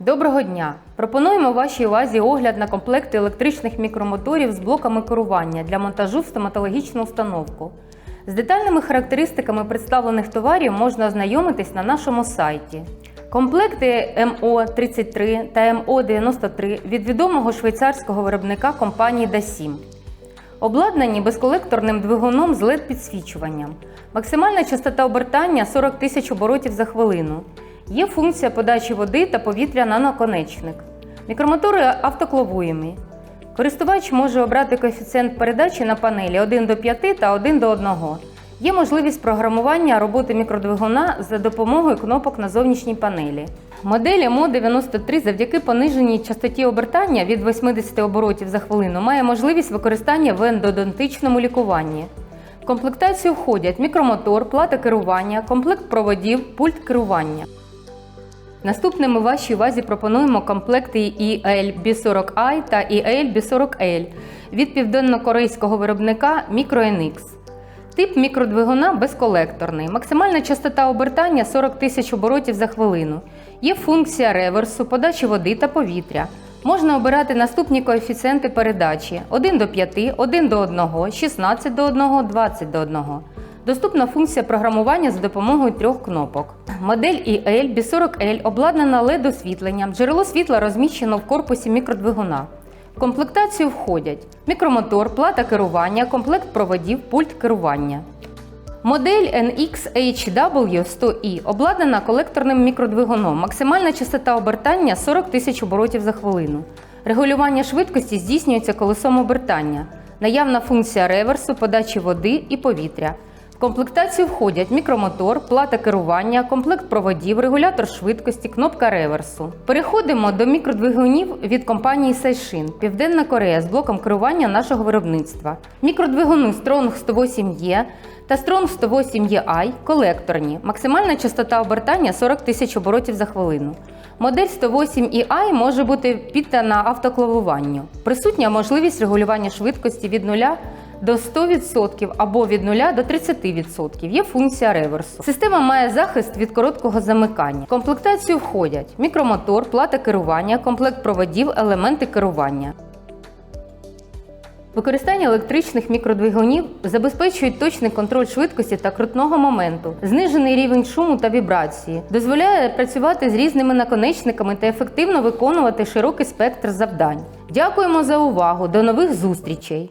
Доброго дня! Пропонуємо вашій увазі огляд на комплекти електричних мікромоторів з блоками керування для монтажу в стоматологічну установку. З детальними характеристиками представлених товарів можна ознайомитись на нашому сайті. Комплекти МО-33 та МО-93 від відомого швейцарського виробника компанії DASIM. Обладнані безколекторним двигуном з LED-підсвічуванням. Максимальна частота обертання 40 тисяч оборотів за хвилину. Є функція подачі води та повітря на наконечник. Мікромотори автокловуємі. Користувач може обрати коефіцієнт передачі на панелі 1 до 5 та 1 до 1. Є можливість програмування роботи мікродвигуна за допомогою кнопок на зовнішній панелі. Модель МО-93 завдяки пониженій частоті обертання від 80 оборотів за хвилину має можливість використання в ендодонтичному лікуванні. В комплектацію входять мікромотор, плата керування, комплект проводів, пульт керування. Наступними вашій увазі пропонуємо комплекти EL B40i та EL B40L від південно-корейського виробника MicroNX. Тип мікродвигуна безколекторний. Максимальна частота обертання 40 тисяч оборотів за хвилину. Є функція реверсу, подачі води та повітря. Можна обирати наступні коефіцієнти передачі: 1 до 5, 1 до 1, 16 до 1, 20 до 1. Доступна функція програмування за допомогою трьох кнопок. Модель EL B40L обладнана LED освітленням. Джерело світла розміщено в корпусі мікродвигуна. В комплектацію входять мікромотор, плата керування, комплект проводів, пульт керування. Модель NXHW100i обладнана колекторним мікродвигуном. Максимальна частота обертання 40 тисяч оборотів за хвилину. Регулювання швидкості здійснюється колесом обертання. Наявна функція реверсу, подачі води і повітря. В комплектацію входять мікромотор, плата керування, комплект проводів, регулятор швидкості, кнопка реверсу. Переходимо до мікродвигунів від компанії Сайшин, Південна Корея з блоком керування нашого виробництва. Мікродвигуни Strong 108E та Strong 108EI колекторні. Максимальна частота обертання 40 тисяч оборотів за хвилину. Модель 108EI може бути піддана автоклавуванню. Присутня можливість регулювання швидкості від 0 до 100% або від 0 до 30%. Є функція реверсу. Система має захист від короткого замикання. В комплектацію входять мікромотор, плата керування, комплект проводів, елементи керування. Використання електричних мікродвигунів забезпечують точний контроль швидкості та крутного моменту, знижений рівень шуму та вібрації, дозволяє працювати з різними наконечниками та ефективно виконувати широкий спектр завдань. Дякуємо за увагу! До нових зустрічей!